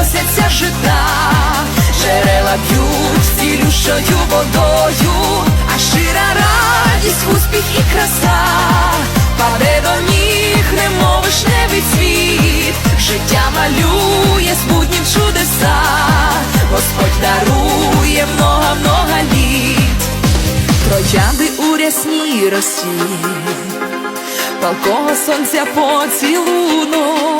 Носяться жита, джерела б'ють цілющою водою, а шира радість, успіх і краса, паде до ніг, немов вишневий світ, життя малює збуднім чудеса, Господь дарує много-много літ, троянди у рясній росі, палкого сонця поцілунок